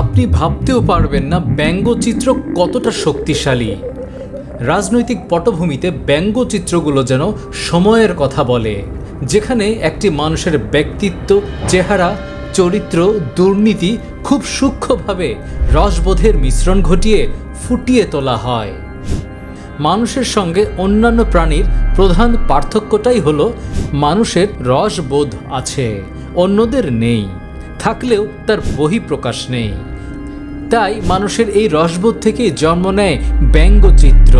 আপনি ভাবতেও পারবেন না ব্যঙ্গচিত্র কতটা শক্তিশালী। রাজনৈতিক পটভূমিতে ব্যঙ্গচিত্রগুলো যেন সময়ের কথা বলে, যেখানে একটি মানুষের ব্যক্তিত্ব, চেহারা, চরিত্র, দুর্নীতি খুব সূক্ষ্মভাবে রসবোধের মিশ্রণ ঘটিয়ে ফুটিয়ে তোলা হয়। মানুষের সঙ্গে অন্যান্য প্রাণীর প্রধান পার্থক্যটাই হলো মানুষের রসবোধ আছে, অন্যদের নেই। থাকলেও তার বহিঃপ্রকাশ নেই। তাই মানুষের এই রসবোধ থেকেই জন্ম নেয় ব্যঙ্গচিত্র।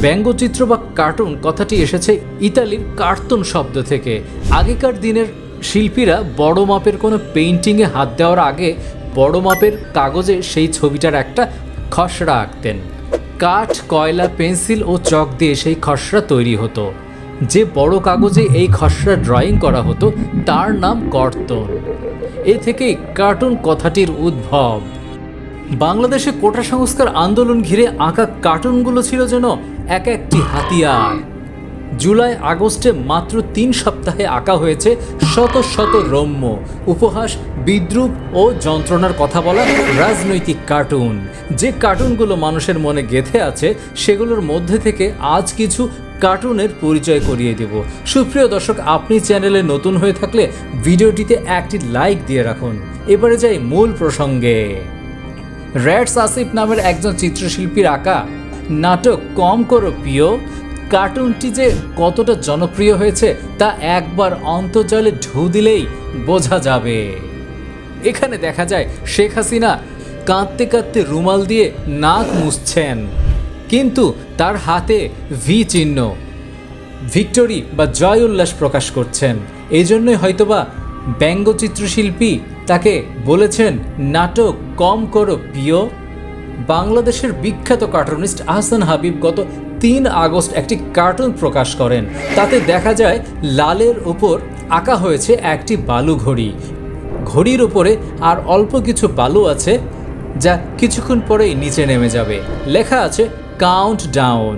ব্যঙ্গচিত্র বা কার্টুন কথাটি এসেছে ইতালির কার্টুন শব্দ থেকে। আগেকার দিনের শিল্পীরা বড় মাপের কোনো পেইন্টিংয়ে হাত দেওয়ার আগে বড় মাপের কাগজে সেই ছবিটার একটা খসড়া আঁকতেন। কাঠ, কয়লা, পেন্সিল ও চক দিয়ে সেই খসড়া তৈরি হতো। যে বড় কাগজে এই খসড়া ড্রয়িং করা হতো, তার নাম কর্তন। এ থেকেই কার্টুন কথাটির উদ্ভব। বাংলাদেশে কোটা সংস্কার আন্দোলন ঘিরে আঁকা কার্টুনগুলো ছিল যেন এক একটি হাতিয়ার। জুলাই, আগস্টে মাত্র তিন সপ্তাহে আঁকা হয়েছে শত শত রম্য, উপহাস, বিদ্রুপ ও যন্ত্রণার কথা বলা রাজনৈতিক কার্টুন যে কার্টুনগুলো মানুষের মনে গেঁথে আছে, সেগুলোর মধ্যে থেকে আজ কিছু কার্টুনের পরিচয় করিয়ে দেব। সুপ্রিয় দর্শক, আপনি চ্যানেলে নতুন হয়ে থাকলে ভিডিওটিতে একটি লাইক দিয়ে রাখুন। এবারে যাই মূল প্রসঙ্গে। র্যাডস আসিফ নামের একজন চিত্রশিল্পীর আঁকা নাটক কম করো প্রিয়, কার্টুনটি যে কতটা জনপ্রিয় হয়েছে তা একবার অন্তর্জালে ঢু দিলেই বোঝা যাবে। এখানে দেখা যায় শেখ হাসিনা কাঁদতে কাঁদতে রুমাল দিয়ে নাক মুছছেন। কিন্তু তার হাতে ভি চিহ্ন। ভিক্টোরি বা জয় উল্লাস প্রকাশ করছেন। এই জন্যই হয়তোবা ব্যঙ্গচিত্রশিল্পী তাকে বলেছেন, নাটক কম করো প্রিয়। বাংলাদেশের বিখ্যাত কার্টুনিস্ট আহসান হাবিব গত তিন আগস্ট একটি কার্টুন প্রকাশ করেন। তাতে দেখা যায়, লালের ওপর আঁকা হয়েছে একটি বালু ঘড়ি। ঘড়ির উপরে আর অল্প কিছু বালু আছে, যা কিছুক্ষণ পরেই নিচে নেমে যাবে। লেখা আছে কাউন্ট ডাউন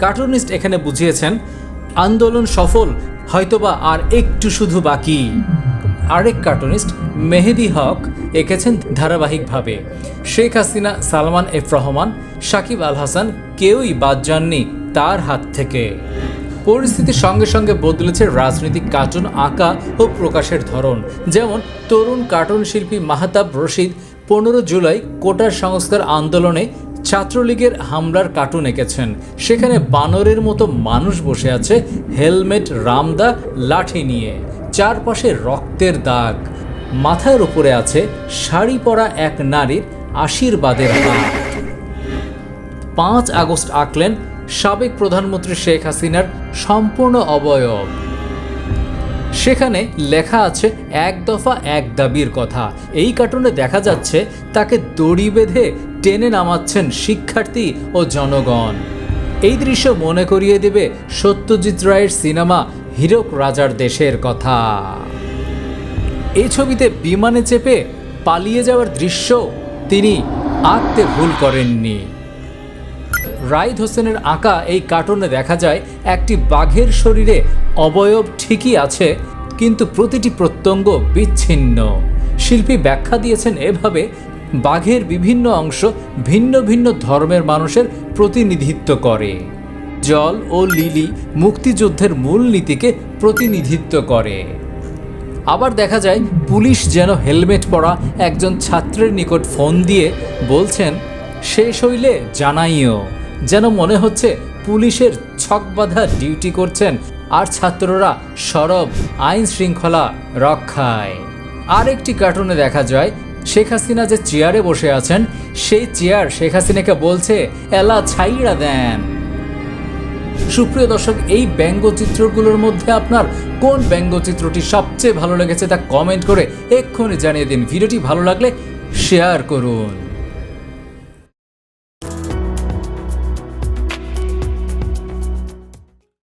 কার্টুনিস্ট এখানে বুঝিয়েছেন, আন্দোলন সফল, হয়তোবা আর একটু শুধু বাকি। আরেক কার্টুনিস্ট মেহেদি হক, এঁকেছেন ধারাবাহিকভাবে। শেখ হাসিনা, সালমান এফ রহমান, সাকিব আল হাসান কেউই বাদ যাননি তার হাত থেকে। পরিস্থিতির সঙ্গে সঙ্গে বদলেছে রাজনৈতিক কার্টুন আঁকা ও প্রকাশের ধরন। যেমন, তরুণ কার্টুন শিল্পী মাহতাব রশিদ পনেরো জুলাই কোটার সংস্কার আন্দোলনে ছাত্রলীগের হামলার কার্টুন এঁকেছেন। সেখানে বানরের মতো মানুষ বসে আছে হেলমেট, রামদা, লাঠি নিয়ে। চারপাশে রক্তের দাগ। মাথার উপরে আছে শাড়ি পরা এক নারীর আশীর্বাদের হাত পাঁচ আগস্ট আঁকলেন সাবেক প্রধানমন্ত্রী শেখ হাসিনার সম্পূর্ণ অবয়ব। সেখানে লেখা আছে, এক দফা এক দাবির কথা। এই কার্টুনে দেখা যাচ্ছে তাকে দড়ি বেঁধে টেনে নামাচ্ছেন শিক্ষার্থী ও জনগণ। এই দৃশ্য মনে করিয়ে দেবে সত্যজিৎ রায়ের সিনেমা হীরক রাজার দেশের কথা। এই ছবিতে বিমানে চেপে পালিয়ে যাওয়ার দৃশ্য তিনি আঁকতে ভুল করেননি। রাইদ হোসেনের আঁকা এই কার্টুনে দেখা যায়, একটি বাঘের শরীরে অবয়ব ঠিকই আছে কিন্তু প্রতিটি প্রত্যঙ্গ বিচ্ছিন্ন। শিল্পী ব্যাখ্যা দিয়েছেন এভাবে বাঘের বিভিন্ন অংশ ভিন্ন ভিন্ন ধর্মের মানুষের প্রতিনিধিত্ব করে। জল ও লিলি মুক্তিযুদ্ধের মূল নীতিকে প্রতিনিধিত্ব করে। আবার দেখা যায়, পুলিশ যেন হেলমেট পরা একজন ছাত্রের নিকট ফোন দিয়ে বলছেন, শেষ হইলে জানাইও। যেন মনে হচ্ছে পুলিশের ছকবাঁধা ডিউটি করছেন আর ছাত্ররা সরব, আইন শৃঙ্খলা রক্ষায়। আরেকটি কার্টুনে দেখা যায়, শেখ হাসিনা যে চেয়ারে বসে আছেন, সেই চেয়ার শেখ হাসিনাকে বলছে, এলা ছাইড়া দেন। সুপ্রিয় দর্শক, এই ব্যঙ্গচিত্রগুলোর মধ্যে আপনার কোন ব্যঙ্গচিত্রটি সবচেয়ে ভালো লেগেছে তা কমেন্ট করে এক্ষুনি জানিয়ে দিন। ভিডিওটি ভালো লাগলে শেয়ার করুন।